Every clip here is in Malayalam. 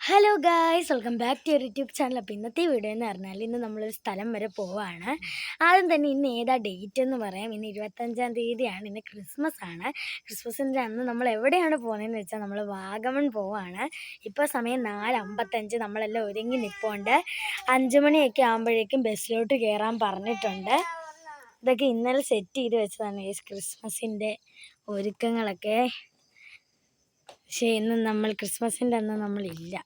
Hello guys welcome back to your YouTube channel അപ്പോൾ ഇന്നത്തെ വീഡിയോ എന്ന് പറഞ്ഞാൽ ഇന്ന് നമ്മളൊരു സ്ഥലം വരെ പോവാണ്. ആദ്യം തന്നെ ഇന്ന് ഏതാ ഡേറ്റ് എന്ന് പറയാം. ഇന്ന് ഇരുപത്തഞ്ചാം തീയതിയാണ്. ഇന്ന് ക്രിസ്മസ് ആണ്. ക്രിസ്മസിന്റെ അന്ന് നമ്മൾ എവിടെയാണ് പോകുന്നതെന്ന് വെച്ചാൽ നമ്മൾ വാഗമൺ പോവാണ്. ഇപ്പോൾ സമയം നാല് അമ്പത്തഞ്ച് നമ്മളെല്ലാം ഒരുങ്ങി നിൽപ്പുണ്ട് അഞ്ച് മണിയൊക്കെ ആകുമ്പോഴേക്കും ബസ്സിലോട്ട് കയറാൻ പറഞ്ഞിട്ടുണ്ട്. ഇതൊക്കെ ഇന്നലെ സെറ്റ് ചെയ്ത് വെച്ചതാണ് ഈ ക്രിസ്മസിന്റെ ഒരുക്കങ്ങളൊക്കെ. പക്ഷേ ഇന്ന് നമ്മൾ ക്രിസ്മസിന്റെ അന്ന് നമ്മളില്ല.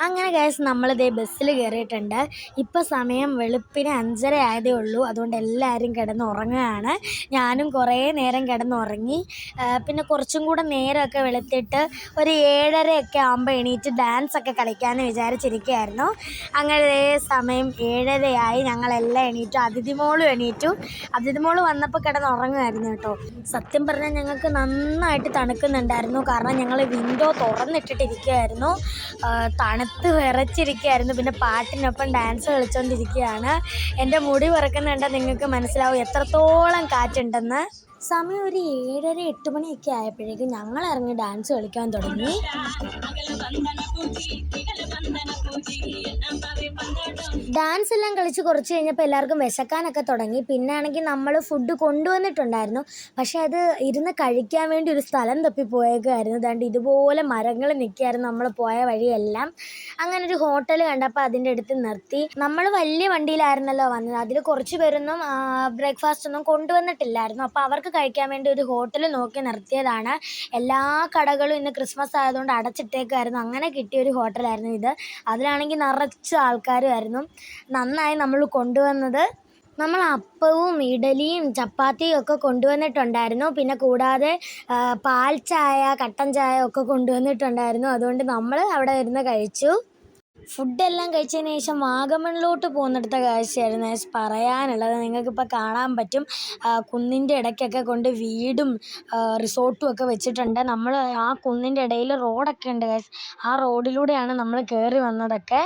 അങ്ങനെ ഗൈസ് നമ്മളിതേ ബസ്സിൽ കയറിയിട്ടുണ്ട് ഇപ്പോൾ സമയം വെളുപ്പിന് അഞ്ചര ആയതേ ഉള്ളൂ. അതുകൊണ്ട് എല്ലാവരും കിടന്നുറങ്ങുകയാണ്. ഞാനും കുറേ നേരം കിടന്നുറങ്ങി. പിന്നെ കുറച്ചും കൂടെ നേരമൊക്കെ വെളുത്തിട്ട് ഒരു ഏഴരയൊക്കെ ആകുമ്പോൾ എണീറ്റ് ഡാൻസ് ഒക്കെ കളിക്കാമെന്ന് വിചാരിച്ചിരിക്കുകയായിരുന്നു. അങ്ങനെ സമയം ഏഴരയായി. ഞങ്ങളെല്ലാം എണീറ്റു. അതിഥിമോളും എണീറ്റു. അതിഥിമോൾ വന്നപ്പോൾ കിടന്നുറങ്ങുമായിരുന്നു കേട്ടോ. സത്യം പറഞ്ഞാൽ ഞങ്ങൾക്ക് നന്നായിട്ട് തണുക്കുന്നുണ്ടായിരുന്നു. കാരണം ഞങ്ങൾ വിൻഡോ തുറന്നിട്ടിട്ടിരിക്കുകയായിരുന്നു. ആ, തണുത്ത് വിറച്ചിരിക്കുകയായിരുന്നു. പിന്നെ പാട്ടിനൊപ്പം ഡാൻസ് കളിച്ചുകൊണ്ടിരിക്കുകയാണ് എന്റെ മുടി വിറക്കുന്നുണ്ടെങ്കിൽ നിങ്ങൾക്ക് മനസ്സിലാവും എത്രത്തോളം കാറ്റുണ്ടെന്ന്. സമയം ഒരു ഏഴര എട്ട് മണിയൊക്കെ ആയപ്പോഴേക്കും ഞങ്ങൾ ഇറങ്ങി ഡാൻസ് കളിക്കാൻ തുടങ്ങി. ഡാൻസ് എല്ലാം കളിച്ച് കുറച്ച് കഴിഞ്ഞപ്പോൾ എല്ലാവർക്കും വിശക്കാനൊക്കെ തുടങ്ങി. പിന്നെ ആണെങ്കിൽ നമ്മൾ ഫുഡ് കൊണ്ടുവന്നിട്ടുണ്ടായിരുന്നു. പക്ഷേ അത് ഇരുന്ന് കഴിക്കാൻ വേണ്ടി ഒരു സ്ഥലം തപ്പി പോയേക്കായിരുന്നു അതുകൊണ്ട് ഇതുപോലെ മരങ്ങൾ നിൽക്കുകയായിരുന്നു നമ്മൾ പോയ വഴിയെല്ലാം. അങ്ങനെ ഒരു ഹോട്ടൽ കണ്ടപ്പോൾ അതിന്റെ അടുത്ത് നിർത്തി. നമ്മൾ വലിയ വണ്ടിയിലായിരുന്നല്ലോ വന്നത്. അതിൽ കുറച്ച് പേരൊന്നും ബ്രേക്ക്ഫാസ്റ്റ് ഒന്നും കൊണ്ടുവന്നിട്ടില്ലായിരുന്നു. അപ്പോൾ അവർക്ക് കഴിക്കാൻ വേണ്ടി ഒരു ഹോട്ടൽ നോക്കി നിർത്തിയതാണ്. എല്ലാ കടകളും ഇന്ന് ക്രിസ്മസ് ആയതുകൊണ്ട് അടച്ചിട്ടേക്കായിരുന്നു അങ്ങനെ കിട്ടിയ ഒരു ഹോട്ടലായിരുന്നു ഇത്. അതിലാണെങ്കിൽ നിറച്ച് ആൾക്കാരുമായിരുന്നു. നന്നായി നമ്മൾ കൊണ്ടുവന്നത്. നമ്മൾ അപ്പവും ഇഡലിയും ചപ്പാത്തിയും ഒക്കെ കൊണ്ടുവന്നിട്ടുണ്ടായിരുന്നു. പിന്നെ കൂടാതെ പാൽ ചായ കട്ടൻ ചായ ഒക്കെ കൊണ്ടുവന്നിട്ടുണ്ടായിരുന്നു. അതുകൊണ്ട് നമ്മൾ അവിടെ ഇരുന്ന് കഴിച്ചു. ഫുഡെല്ലാം കഴിച്ചതിന് ശേഷം വാഗമണിലോട്ട് പോകുന്നിടത്ത കാഴ്ചയായിരുന്നു. പറയാനുള്ളത് നിങ്ങൾക്കിപ്പോൾ കാണാൻ പറ്റും. കുന്നിന്റെ ഇടയ്ക്കൊക്കെ കൊണ്ട് വീടും റിസോർട്ടും ഒക്കെ വെച്ചിട്ടുണ്ട്. നമ്മൾ ആ കുന്നിന്റെ ഇടയിൽ റോഡൊക്കെ ഉണ്ട് ആ റോഡിലൂടെയാണ് നമ്മൾ കയറി വന്നതൊക്കെ.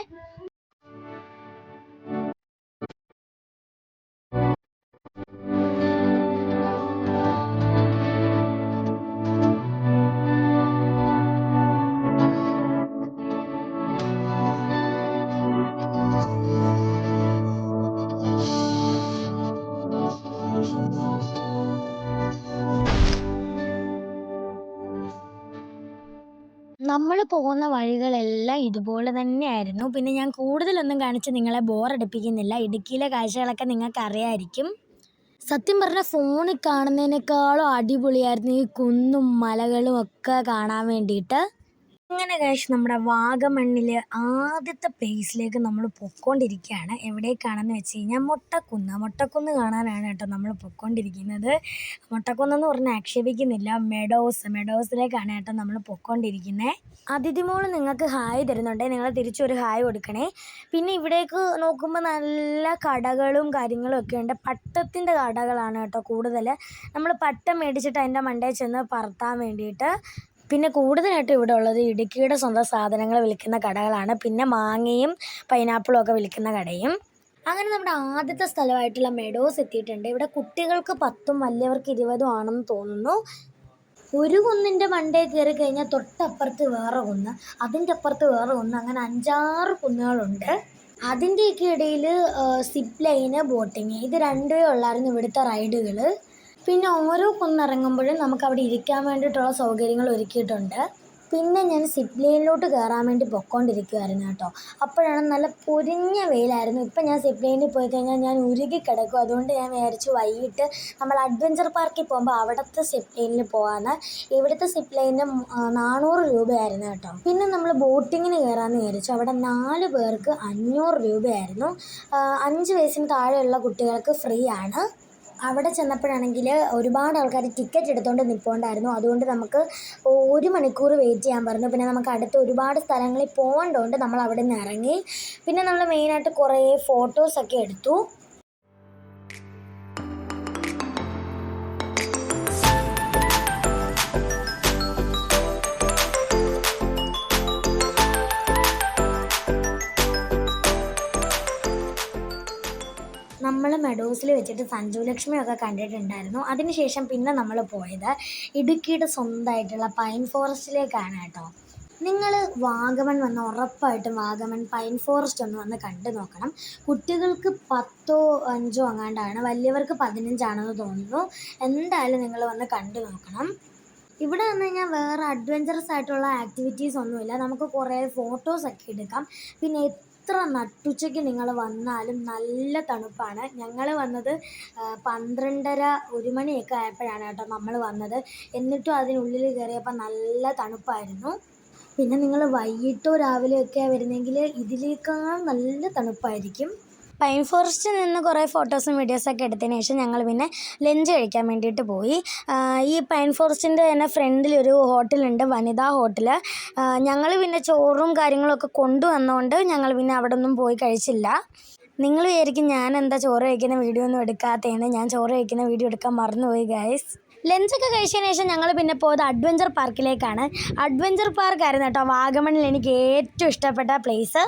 വഴികളെല്ലാം ഇതുപോലെ തന്നെയായിരുന്നു. പിന്നെ ഞാൻ കൂടുതലൊന്നും കാണിച്ച് നിങ്ങളെ ബോറടിപ്പിക്കുന്നില്ല. ഇടുക്കിയിലെ കാഴ്ചകളൊക്കെ നിങ്ങൾക്ക് അറിയാമായിരിക്കും സത്യം പറഞ്ഞാൽ ഫോണിൽ കാണുന്നതിനേക്കാളും അടിപൊളിയായിരുന്നു ഈ കുന്നും മലകളും ഒക്കെ കാണാൻ വേണ്ടിയിട്ട്. അങ്ങനെ കഴിച്ച് നമ്മുടെ വാഗമണ്ണിൽ ആദ്യത്തെ പ്ലേസിലേക്ക് നമ്മൾ പൊക്കോണ്ടിരിക്കുകയാണ് എവിടേക്കാണെന്ന് വെച്ച് കഴിഞ്ഞാൽ മുട്ടക്കുന്ന്. മുട്ടക്കുന്ന് കാണാനാണ് കേട്ടോ നമ്മൾ പൊക്കോണ്ടിരിക്കുന്നത്. മുട്ടക്കുന്നെന്ന് പറഞ്ഞാൽ ആക്ഷേപിക്കുന്നില്ല. മെഡോസ് മെഡോസിലേക്കാണ് കേട്ടോ നമ്മൾ പൊക്കോണ്ടിരിക്കുന്നത് അതിഥിമോൾ നിങ്ങൾക്ക് ഹായ് തരുന്നുണ്ടേ. നിങ്ങൾ തിരിച്ചൊരു ഹായ് കൊടുക്കണേ. പിന്നെ ഇവിടേക്ക് നോക്കുമ്പോൾ നല്ല കടകളും കാര്യങ്ങളും ഒക്കെ ഉണ്ട്. പട്ടത്തിന്റെ കടകളാണ് കേട്ടോ കൂടുതൽ നമ്മൾ പട്ടം മേടിച്ചിട്ട് അതിന്റെ മണ്ടയിൽ ചെന്ന് പറത്താൻ വേണ്ടിയിട്ട് പിന്നെ കൂടുതലായിട്ടും ഇവിടെ ഉള്ളത് ഇടുക്കിയുടെ സ്വന്തം സാധനങ്ങൾ വിൽക്കുന്ന കടകളാണ്. പിന്നെ മാങ്ങയും പൈനാപ്പിളും ഒക്കെ വിൽക്കുന്ന കടയും. അങ്ങനെ നമ്മുടെ ആദ്യത്തെ സ്ഥലമായിട്ടുള്ള മെഡോസ് എത്തിയിട്ടുണ്ട്. ഇവിടെ കുട്ടികൾക്ക് പത്തും വലിയവർക്ക് ഇരുപതും ആണെന്ന് തോന്നുന്നു. ഒരു കുന്നിന്റെ മണ്ടേ കയറി കഴിഞ്ഞാൽ തൊട്ടപ്പുറത്ത് വേറെ കുന്ന് അതിന്റെ അപ്പുറത്ത് വേറെ കുന്ന് അങ്ങനെ അഞ്ചാറ് കുന്നുകളുണ്ട്. അതിന്റെയൊക്കെ ഇടയിൽ സിപ്പ് ലൈന് ബോട്ടിങ് ഇത് രണ്ടേ ഉള്ളായിരുന്നു ഇവിടുത്തെ റൈഡുകൾ പിന്നെ ഓരോ കുന്നിറങ്ങുമ്പോഴും നമുക്ക് അവിടെ ഇരിക്കാൻ വേണ്ടിയിട്ടുള്ള സൗകര്യങ്ങൾ ഒരുക്കിയിട്ടുണ്ട്. പിന്നെ ഞാൻ സിപ്പ് ലൈനിലോട്ട് കയറാൻ വേണ്ടി പൊക്കോണ്ടിരിക്കുമായിരുന്നു കേട്ടോ. അപ്പോഴാണ് നല്ല പൊരിഞ്ഞ വെയിലായിരുന്നു. ഇപ്പം ഞാൻ സിപ്ലൈനിൽ പോയി കഴിഞ്ഞാൽ ഞാൻ ഉരുകി കിടക്കും. അതുകൊണ്ട് ഞാൻ വിചാരിച്ചു വൈകിട്ട് നമ്മൾ അഡ്വഞ്ചർ പാർക്കിൽ പോകുമ്പോൾ അവിടുത്തെ സിപ്ലൈനിൽ പോകാമെന്ന് ഇവിടുത്തെ സിപ്പ് നാനൂറ് രൂപയായിരുന്നു കേട്ടോ. പിന്നെ നമ്മൾ ബോട്ടിങ്ങിന് കയറാമെന്ന് വിചാരിച്ചു. അവിടെ നാല് പേർക്ക് അഞ്ഞൂറ് രൂപയായിരുന്നു. അഞ്ച് വയസ്സിന് താഴെയുള്ള കുട്ടികൾക്ക് ഫ്രീ ആണ്. അവിടെ ചെന്നപ്പോഴാണെങ്കിൽ ഒരുപാട് ആൾക്കാർ ടിക്കറ്റ് എടുത്തുകൊണ്ട് നിൽപ്പുണ്ടായിരുന്നു അതുകൊണ്ട് നമുക്ക് ഒരു മണിക്കൂർ വെയിറ്റ് ചെയ്യാൻ പറഞ്ഞു. പിന്നെ നമുക്ക് അടുത്ത് ഒരുപാട് സ്ഥലങ്ങളിൽ പോകേണ്ടതുകൊണ്ട് നമ്മൾ അവിടെ നിന്ന് ഇറങ്ങി. പിന്നെ നമ്മൾ മെയിനായിട്ട് കുറേ ഫോട്ടോസൊക്കെ എടുത്തു. നമ്മൾ മെഡോസിൽ വെച്ചിട്ട് സഞ്ജു ലക്ഷ്മിയൊക്കെ കണ്ടിട്ടുണ്ടായിരുന്നു. അതിനുശേഷം പിന്നെ നമ്മൾ പോയത് ഇടുക്കിയുടെ സ്വന്തമായിട്ടുള്ള പൈൻ ഫോറസ്റ്റിലേക്കാണ് കേട്ടോ. നിങ്ങൾ വാഗമൺ വന്ന് ഉറപ്പായിട്ടും വാഗമൺ പൈൻ ഫോറസ്റ്റ് ഒന്ന് വന്ന് കണ്ടു നോക്കണം. കുട്ടികൾക്ക് പത്തോ അഞ്ചോ അങ്ങാണ്ടാണ് വലിയവർക്ക് പതിനഞ്ചാണെന്ന് തോന്നുന്നു. എന്തായാലും നിങ്ങൾ വന്ന് കണ്ടു നോക്കണം. ഇവിടെ വന്നു കഴിഞ്ഞാൽ വേറെ അഡ്വഞ്ചറസ് ആയിട്ടുള്ള ആക്ടിവിറ്റീസ് ഒന്നുമില്ല. നമുക്ക് കുറേ ഫോട്ടോസൊക്കെ എടുക്കാം. പിന്നെ എത്ര നട്ടുച്ചയ്ക്ക് നിങ്ങൾ വന്നാലും നല്ല തണുപ്പാണ്. ഞങ്ങൾ വന്നത് പന്ത്രണ്ടര ഒരു മണിയൊക്കെ ആയപ്പോഴാണ് കേട്ടോ നമ്മൾ വന്നത്. എന്നിട്ടും അതിനുള്ളിൽ കയറിയപ്പോൾ നല്ല തണുപ്പായിരുന്നു. പിന്നെ നിങ്ങൾ വൈകിട്ടോ രാവിലെയൊക്കെയാണ് വരുന്നതെങ്കിൽ ഇതിലേക്കാൾ നല്ല തണുപ്പായിരിക്കും. പൈൻ ഫോറസ്റ്റിൽ നിന്ന് കുറേ ഫോട്ടോസും വീഡിയോസൊക്കെ എടുത്തതിന് ശേഷം ഞങ്ങൾ പിന്നെ ലഞ്ച് കഴിക്കാൻ വേണ്ടിയിട്ട് പോയി. ഈ പൈൻ ഫോറസ്റ്റിന്റെ തന്നെ ഫ്രണ്ടിൽ ഒരു ഹോട്ടലുണ്ട് വനിതാ ഹോട്ടൽ. ഞങ്ങൾ പിന്നെ ചോറും കാര്യങ്ങളൊക്കെ കൊണ്ടുവന്നതുകൊണ്ട് ഞങ്ങൾ പിന്നെ അവിടെ ഒന്നും പോയി കഴിച്ചില്ല. നിങ്ങൾ വിചാരിക്കും ഞാൻ എന്താ ചോറ് കഴിക്കുന്ന വീഡിയോ ഒന്നും എടുക്കാത്തതെന്ന്. ഞാൻ ചോറ് കഴിക്കുന്ന വീഡിയോ എടുക്കാൻ മറന്നുപോയി ഗൈസ് ലഞ്ചൊക്കെ കഴിച്ചതിന് ശേഷം ഞങ്ങൾ പിന്നെ പോയത് അഡ്വഞ്ചർ പാർക്കിലേക്കാണ്. അഡ്വഞ്ചർ പാർക്ക് പാർക്കായിരുന്നു കേട്ടോ വാഗമണിൽ എനിക്ക് ഏറ്റവും ഇഷ്ടപ്പെട്ട പ്ലേസ്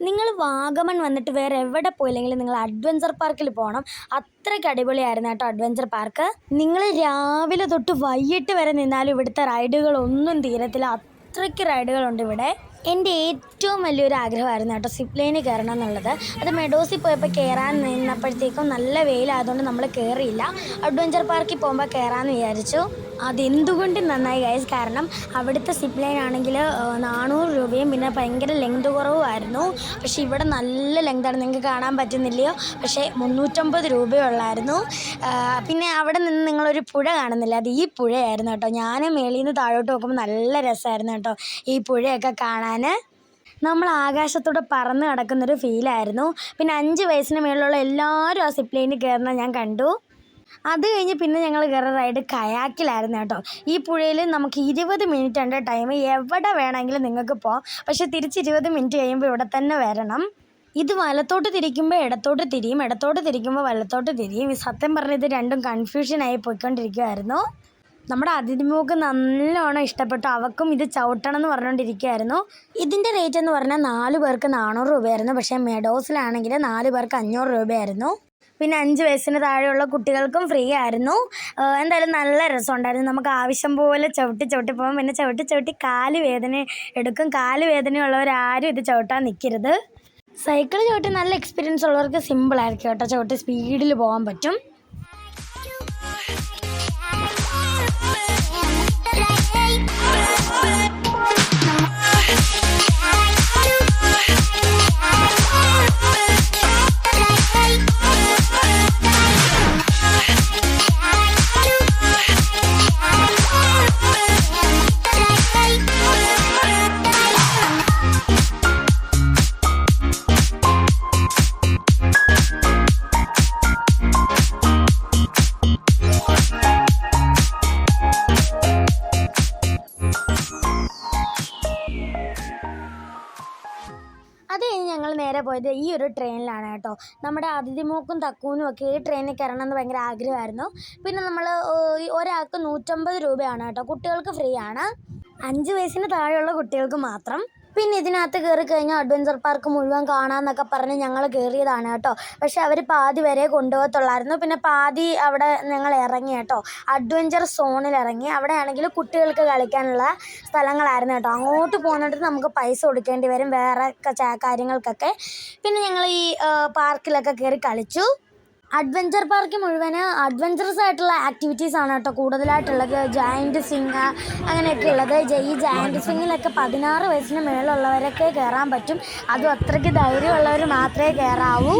നിങ്ങൾ വാഗമൺ വന്നിട്ട് വേറെ എവിടെ പോയില്ലെങ്കിലും നിങ്ങൾ അഡ്വഞ്ചർ പാർക്കിൽ പോകണം അത്രയ്ക്ക് അടിപൊളിയായിരുന്നു കേട്ടോ അഡ്വഞ്ചർ പാർക്ക് നിങ്ങൾ രാവിലെ തൊട്ട് വൈകിട്ട് വരെ നിന്നാലും ഇവിടുത്തെ റൈഡുകളൊന്നും തീരത്തില്ല. അത്രയ്ക്ക് റൈഡുകളുണ്ട് ഇവിടെ. എന്റെ ഏറ്റവും വലിയൊരു ആഗ്രഹമായിരുന്നു കേട്ടോ സിപ്പ് ലൈനിൽ കയറണം എന്നുള്ളത്. അത് മെഡോസിൽ പോയപ്പോൾ കയറാൻ നിന്നപ്പോഴത്തേക്കും നല്ല വെയിലായതുകൊണ്ട് നമ്മൾ കയറിയില്ല അഡ്വഞ്ചർ പാർക്കിൽ പോകുമ്പോൾ കയറാമെന്ന് വിചാരിച്ചു. അതെന്തുകൊണ്ടും നന്നായി ഗൈസ് കാരണം അവിടുത്തെ സിപ്പ് ലൈൻ ആണെങ്കിൽ നാനൂറ് രൂപയും പിന്നെ ഭയങ്കര ലെങ്ത് കുറവുമായിരുന്നു പക്ഷേ ഇവിടെ നല്ല ലെങ്താണ് നിങ്ങൾക്ക് കാണാൻ പറ്റുന്നില്ലയോ? പക്ഷേ മുന്നൂറ്റമ്പത് രൂപയുള്ളായിരുന്നു പിന്നെ അവിടെ നിന്ന് നിങ്ങളൊരു പുഴ കാണുന്നില്ല? അത് ഈ പുഴയായിരുന്നു കേട്ടോ. ഞാൻ മേളിൽ നിന്ന് താഴോട്ട് നോക്കുമ്പോൾ നല്ല രസമായിരുന്നു കേട്ടോ. ഈ പുഴയൊക്കെ കാണാൻ. നമ്മൾ ആകാശത്തൂടെ പറന്ന് കിടക്കുന്നൊരു ഫീലായിരുന്നു. പിന്നെ അഞ്ച് വയസ്സിന് മേളിലുള്ള എല്ലാവരും ആ സിപ്ലൈനിൽ കയറുന്ന ഞാൻ കണ്ടു. അത് കഴിഞ്ഞ് പിന്നെ ഞങ്ങൾ കയറുന്ന റൈഡ് കയാക്കിലായിരുന്നു കേട്ടോ. ഈ പുഴയിൽ നമുക്ക് ഇരുപത് മിനിറ്റ് ഉണ്ട് ടൈം എവിടെ വേണമെങ്കിലും നിങ്ങൾക്ക് പോകാം പക്ഷെ തിരിച്ച് ഇരുപത് മിനിറ്റ് കഴിയുമ്പോൾ ഇവിടെ തന്നെ വരണം. ഇത് വലത്തോട്ട് തിരിക്കുമ്പോൾ ഇടത്തോട്ട് തിരിയും ഇടത്തോട്ട് തിരിക്കുമ്പോൾ വലത്തോട്ട് തിരിയും. സത്യം പറഞ്ഞ ഇത് രണ്ടും കൺഫ്യൂഷനായി പോയിക്കൊണ്ടിരിക്കുമായിരുന്നു നമ്മുടെ അതിഥിമുഖക്ക് നല്ലോണം ഇഷ്ടപ്പെട്ടു. അവക്കും ഇത് ചവിട്ടണം എന്ന് പറഞ്ഞുകൊണ്ടിരിക്കുകയായിരുന്നു. ഇതിന്റെ റേറ്റ് എന്ന് പറഞ്ഞാൽ നാല് പേർക്ക് നാനൂറ് രൂപയായിരുന്നു. പക്ഷേ മെഡോസിലാണെങ്കിൽ നാല് പേർക്ക് അഞ്ഞൂറ് രൂപയായിരുന്നു. പിന്നെ അഞ്ച് വയസ്സിന് താഴെയുള്ള കുട്ടികൾക്കും ഫ്രീ ആയിരുന്നു. എന്തായാലും നല്ല രസമുണ്ടായിരുന്നു. നമുക്ക് ആവശ്യം പോലെ ചവിട്ടി ചവിട്ടി പോകാം. പിന്നെ ചവിട്ടി ചവിട്ടി കാൽ വേദന എടുക്കും. കാൽ വേദനയുള്ളവരാരും ഇത് ചവിട്ടാൻ നിൽക്കരുത്. സൈക്കിൾ ചവിട്ടി നല്ല എക്സ്പീരിയൻസ് ഉള്ളവർക്ക് സിമ്പിൾ ആയിരിക്കും കേട്ടോ. ചവിട്ടി സ്പീഡിൽ പോകാൻ പറ്റും. ഒരു ട്രെയിനിലാണ് കേട്ടോ. നമ്മുടെ അതിഥിമൂക്കും തക്കൂനും ഒക്കെ ഈ ട്രെയിനിൽ കയറണം എന്ന് ഭയങ്കര ആഗ്രഹമായിരുന്നു. പിന്നെ നമ്മൾ ഒരാൾക്ക് നൂറ്റമ്പത് രൂപയാണ് കേട്ടോ. കുട്ടികൾക്ക് ഫ്രീ ആണ് അഞ്ച് വയസ്സിന് താഴെയുള്ള കുട്ടികൾക്ക് മാത്രം പിന്നെ ഇതിനകത്ത് കയറി കഴിഞ്ഞാൽ അഡ്വഞ്ചർ പാർക്ക് മുഴുവൻ കാണാമെന്നൊക്കെ പറഞ്ഞ് ഞങ്ങൾ കയറിയതാണ് കേട്ടോ. പക്ഷെ അവർ പാതി വരെ കൊണ്ടുപോകത്തുള്ളായിരുന്നു. പിന്നെ പാതി അവിടെ ഞങ്ങൾ ഇറങ്ങി കേട്ടോ. അഡ്വഞ്ചർ സോണിൽ ഇറങ്ങി. അവിടെ ആണെങ്കിൽ കുട്ടികൾക്ക് കളിക്കാനുള്ള സ്ഥലങ്ങളായിരുന്നു കേട്ടോ. അങ്ങോട്ട് പോകുന്നിട്ട് നമുക്ക് പൈസ കൊടുക്കേണ്ടി വരും. വേറെ കാര്യങ്ങൾക്കൊക്കെ. പിന്നെ ഞങ്ങൾ ഈ പാർക്കിലൊക്കെ കയറി കളിച്ചു. അഡ്വഞ്ചർ പാർക്ക് മുഴുവൻ അഡ്വഞ്ചറസ് ആയിട്ടുള്ള ആക്ടിവിറ്റീസ് ആണ് കേട്ടോ കൂടുതലായിട്ടുള്ളത്. ജയന്റ് സ്വിങ് അങ്ങനെയൊക്കെ ഉള്ളത്. ഈ ജയന്റ് സ്വിങ്ങിലൊക്കെ പതിനാറ് വയസ്സിന് മേളുള്ളവരൊക്കെ കയറാൻ പറ്റും. അതും അത്രയ്ക്ക് ധൈര്യമുള്ളവർ മാത്രമേ കയറാവൂ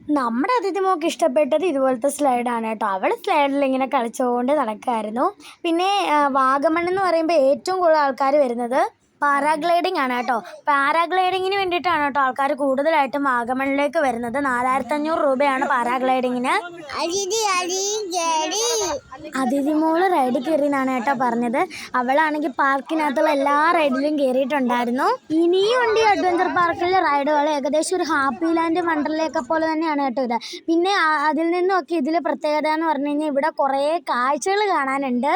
നമ്മുടെ അതിഥിമോക്ക് ഇഷ്ടപ്പെട്ടത് ഇതുപോലത്തെ സ്ലൈഡാണ് കേട്ടോ. അവൾ സ്ലൈഡിൽ ഇങ്ങനെ കളിച്ചുകൊണ്ട് നടക്കുമായിരുന്നു പിന്നെ വാഗമൺ എന്ന് പറയുമ്പോൾ ഏറ്റവും കൂടുതൽ ആൾക്കാർ വരുന്നത് പാരാഗ്ലൈഡിംഗ് ആണ് കേട്ടോ. പാരാഗ്ലൈഡിങ്ങിന് വേണ്ടിയിട്ടാണ് കേട്ടോ ആൾക്കാർ കൂടുതലായിട്ടും വാഗമണിലേക്ക് വരുന്നത്. നാലായിരത്തി അഞ്ഞൂറ് രൂപയാണ് പാരാഗ്ലൈഡിങ്ങിന്. അതിഥി മോൾ കയറി എന്നാണ് കേട്ടോ പറഞ്ഞത്. അവളാണെങ്കിൽ പാർക്കിനകത്തുള്ള എല്ലാ റൈഡിലും കയറിയിട്ടുണ്ടായിരുന്നു ഇനിയും ഉണ്ട് ഈ അഡ്വഞ്ചർ പാർക്കിലെ റൈഡുകൾ ഏകദേശം ഒരു ഹാപ്പി ലാൻഡ് വണ്ടർലയൊക്കെ പോലെ തന്നെയാണ് കേട്ടോ ഇത്. പിന്നെ അതിൽ നിന്നൊക്കെ ഇതിൽ പ്രത്യേകത എന്ന് പറഞ്ഞു കഴിഞ്ഞാൽ ഇവിടെ കുറേ കാഴ്ചകൾ കാണാനുണ്ട്.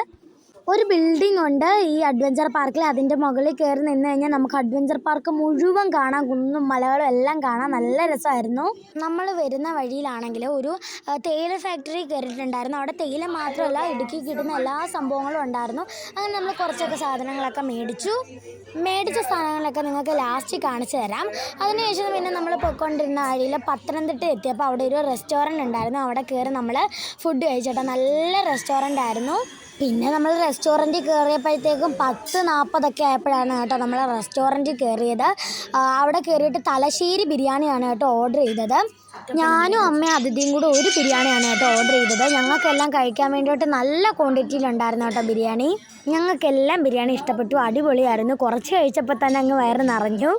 ഒരു ബിൽഡിംഗ് ഉണ്ട് ഈ അഡ്വഞ്ചർ പാർക്കിൽ അതിന്റെ മുകളിൽ കയറി നിന്ന് കഴിഞ്ഞാൽ നമുക്ക് അഡ്വഞ്ചർ പാർക്ക് മുഴുവൻ കാണാം. കുന്നും മലകളും എല്ലാം കാണാം. നല്ല രസമായിരുന്നു. നമ്മൾ വരുന്ന വഴിയിലാണെങ്കിൽ ഒരു തേയില ഫാക്ടറി കയറിയിട്ടുണ്ടായിരുന്നു അവിടെ തേയില മാത്രമല്ല ഇടുക്കി കിട്ടുന്ന എല്ലാ സംഭവങ്ങളും ഉണ്ടായിരുന്നു. അങ്ങനെ നമ്മൾ കുറച്ചൊക്കെ സാധനങ്ങളൊക്കെ മേടിച്ചു. മേടിച്ച സാധനങ്ങളൊക്കെ നിങ്ങൾക്ക് ലാസ്റ്റ് കാണിച്ചു തരാം. അതിനുശേഷം പിന്നെ നമ്മൾ പോയിക്കൊണ്ടിരുന്ന വഴിയിൽ പത്തനംതിട്ട എത്തിയപ്പോൾ അവിടെ ഒരു റെസ്റ്റോറന്റ് ഉണ്ടായിരുന്നു. അവിടെ കയറി നമ്മൾ ഫുഡ് കഴിച്ചിട്ട്. നല്ല റെസ്റ്റോറന്റ് ആയിരുന്നു. പിന്നെ നമ്മൾ റെസ്റ്റോറന്റിൽ കയറിയപ്പോഴത്തേക്കും പത്ത് നാൽപ്പതൊക്കെ ആയപ്പോഴാണ് കേട്ടോ നമ്മൾ റെസ്റ്റോറന്റിൽ കയറിയത് അവിടെ കയറിയിട്ട് തലശ്ശേരി ബിരിയാണിയാണ് കേട്ടോ ഓർഡർ ചെയ്തത്. ഞാനും അമ്മയും അതിഥിയും കൂടെ ഒരു ബിരിയാണിയാണ് കേട്ടോ ഓർഡർ ചെയ്തത്. ഞങ്ങൾക്കെല്ലാം കഴിക്കാൻ വേണ്ടിയിട്ട് നല്ല ക്വാണ്ടിറ്റിയിലുണ്ടായിരുന്നു കേട്ടോ ബിരിയാണി. ഞങ്ങൾക്കെല്ലാം ബിരിയാണി ഇഷ്ടപ്പെട്ടു. അടിപൊളിയായിരുന്നു. കുറച്ച് കഴിച്ചപ്പോൾ തന്നെ അങ്ങ് വയറ് നിറഞ്ഞു.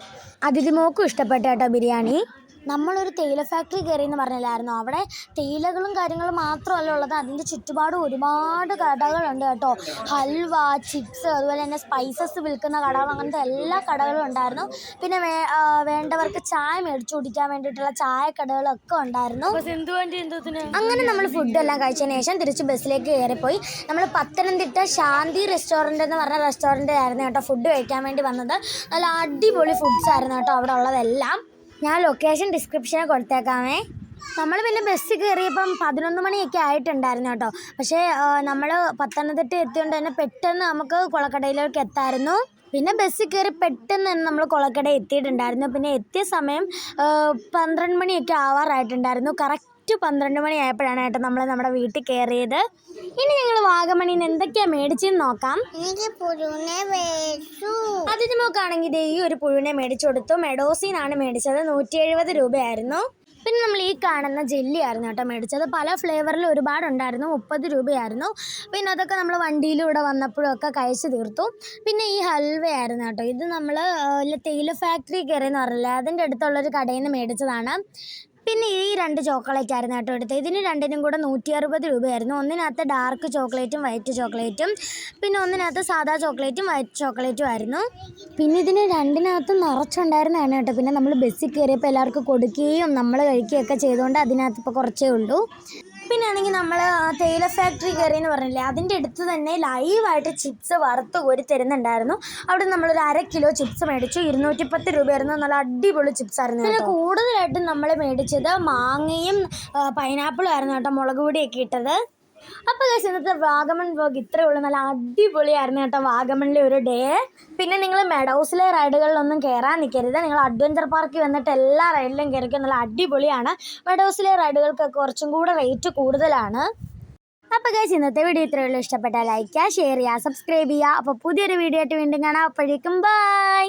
അതിഥി മോക്കും ഇഷ്ടപ്പെട്ടു കേട്ടോ ബിരിയാണി. നമ്മളൊരു തേയില ഫാക്ടറി കയറി എന്ന് പറഞ്ഞില്ലായിരുന്നു? അവിടെ തേയിലകളും കാര്യങ്ങളും മാത്രമല്ല ഉള്ളത്. അതിന്റെ ചുറ്റുപാടും ഒരുപാട് കടകളുണ്ട് കേട്ടോ. ഹൽവ ചിപ്സ് അതുപോലെ തന്നെ സ്പൈസസ് വിൽക്കുന്ന കടകൾ അങ്ങനത്തെ എല്ലാ കടകളും ഉണ്ടായിരുന്നു. പിന്നെ വേ വേണ്ടവർക്ക് ചായ മേടിച്ചു കുടിക്കാൻ വേണ്ടിയിട്ടുള്ള ചായ കടകളൊക്കെ ഉണ്ടായിരുന്നു അങ്ങനെ നമ്മൾ ഫുഡ് എല്ലാം കഴിച്ചതിന് ശേഷം തിരിച്ച് ബസ്സിലേക്ക് കയറിപ്പോയി. നമ്മൾ പത്തനംതിട്ട ശാന്തി റെസ്റ്റോറന്റ് എന്ന് പറഞ്ഞ റെസ്റ്റോറന്റ് ആയിരുന്നു കേട്ടോ ഫുഡ് കഴിക്കാൻ വേണ്ടി വന്നത്. നല്ല അടിപൊളി ഫുഡ്സ് ആയിരുന്നു കേട്ടോ അവിടെ ഉള്ളതെല്ലാം. ഞാൻ ലൊക്കേഷൻ ഡിസ്ക്രിപ്ഷനിൽ കൊടുത്തേക്കാമേ. നമ്മൾ പിന്നെ ബസ് കയറിയപ്പം പതിനൊന്ന് മണിയൊക്കെ ആയിട്ടുണ്ടായിരുന്നു കേട്ടോ. പക്ഷേ നമ്മൾ പത്തനംതിട്ട എത്തിയോണ്ട് തന്നെ പെട്ടെന്ന് നമുക്ക് കുളക്കടയിലേക്ക് എത്തായിരുന്നു. പിന്നെ ബസ്സിൽ കയറി പെട്ടെന്ന് തന്നെ നമ്മൾ കുളക്കട എത്തിയിട്ടുണ്ടായിരുന്നു. പിന്നെ എത്തിയ സമയം പന്ത്രണ്ട് മണിയൊക്കെ ആവാറായിട്ടുണ്ടായിരുന്നു. കറക്റ്റ് പന്ത്രണ്ട് മണി ആയപ്പോഴാണ് കേട്ടോ നമ്മൾ നമ്മുടെ വീട്ടിൽ കയറിയത് ഇനി ഞങ്ങൾ വാഗമണിയിൽ നിന്ന് എന്തൊക്കെയാ മേടിച്ചെന്ന് നോക്കാം. അതിന് നോക്കുകയാണെങ്കിൽ ദേ ഈ ഒരു പുഴുവിനെ മേടിച്ചു കൊടുത്തു. മെഡോസിന്നാണ് മേടിച്ചത്. നൂറ്റി എഴുപത് രൂപയായിരുന്നു. പിന്നെ നമ്മൾ ഈ കാണുന്ന ജെല്ലി ആയിരുന്നു കേട്ടോ മേടിച്ചത്. പല ഫ്ലേവറിൽ ഒരുപാടുണ്ടായിരുന്നു. മുപ്പത് രൂപയായിരുന്നു. പിന്നെ അതൊക്കെ നമ്മൾ വണ്ടിയിലൂടെ വന്നപ്പോഴൊക്കെ കഴിച്ച് തീർത്തു. പിന്നെ ഈ ഹൽവയായിരുന്നു കേട്ടോ. ഇത് നമ്മൾ തേയില ഫാക്ടറി കയറിയെന്ന് പറഞ്ഞില്ലേ? അതിന്റെ അടുത്തുള്ളൊരു കടയിൽ നിന്ന് മേടിച്ചതാണ്. പിന്നെ ഈ രണ്ട് ചോക്ലേറ്റ് ആയിരുന്നു കേട്ടോ എടുത്തത്. ഇതിന് രണ്ടിനും കൂടെ നൂറ്റി അറുപത് രൂപയായിരുന്നു. ഒന്നിനകത്ത് ഡാർക്ക് ചോക്ലേറ്റും വൈറ്റ് ചോക്ലേറ്റും പിന്നെ ഒന്നിനകത്ത് സാധാ ചോക്ലേറ്റും വൈറ്റ് ചോക്ലേറ്റും ആയിരുന്നു. പിന്നെ ഇതിന് രണ്ടിനകത്ത് നിറച്ചുണ്ടായിരുന്നതാണ് കേട്ടോ. പിന്നെ നമ്മൾ ബസ്സിൽ കയറിയപ്പോൾ എല്ലാവർക്കും കൊടുക്കുകയും നമ്മൾ കഴിക്കുകയൊക്കെ ചെയ്തുകൊണ്ട് അതിനകത്ത് ഇപ്പോൾ കുറച്ചേ ഉള്ളൂ. പിന്നെ ആണെങ്കിൽ നമ്മൾ തേയില ഫാക്ടറി കയറി എന്ന് പറഞ്ഞില്ലേ അതിന്റെ അടുത്ത് തന്നെ ലൈവായിട്ട് ചിപ്സ് വറുത്ത് കോരി തരുന്നുണ്ടായിരുന്നു. അവിടെ നമ്മൾ നമ്മളൊരു അര കിലോ ചിപ്സ് മേടിച്ചു ഇരുന്നൂറ്റി പത്ത് രൂപയായിരുന്നു. നല്ല അടിപൊളി ചിപ്സ് ആയിരുന്നു പിന്നെ കൂടുതലായിട്ടും നമ്മൾ മേടിച്ചത് മാങ്ങയും പൈനാപ്പിളും ആയിരുന്നു കേട്ടോ മുളക് പൊടിയൊക്കെ ഇട്ടത്. അപ്പോൾ ഗൈസ് ഇന്നത്തെ വാഗമൺ വ്ലോഗ് ഇത്രയേ ഉള്ളൂ. നല്ല അടിപൊളിയായിരുന്നു കേട്ടോ വാഗമണിലെ ഒരു ഡേ പിന്നെ നിങ്ങൾ മെഡൌസിലെ റൈഡുകളിലൊന്നും കയറാൻ നിൽക്കരുത് നിങ്ങൾ അഡ്വഞ്ചർ പാർക്കിൽ വന്നിട്ട് എല്ലാ റൈഡിലും കയറിക്കും നല്ല അടിപൊളിയാണ്. മെഡൌസിലെ റൈഡുകൾക്കൊക്കെ കുറച്ചും കൂടെ റേറ്റ് കൂടുതലാണ്. അപ്പോൾ ഗൈസ് ഇന്നത്തെ വീഡിയോ ഇത്രയേ ഉള്ളൂ. ഇഷ്ടപ്പെട്ടാൽ ലൈക്ക് ചെയ്യുക ഷെയർ ചെയ്യുക സബ്സ്ക്രൈബ് ചെയ്യുക. അപ്പോൾ പുതിയൊരു വീഡിയോ ആയിട്ട് വീണ്ടും കാണാം. അപ്പോഴേക്കും ബൈ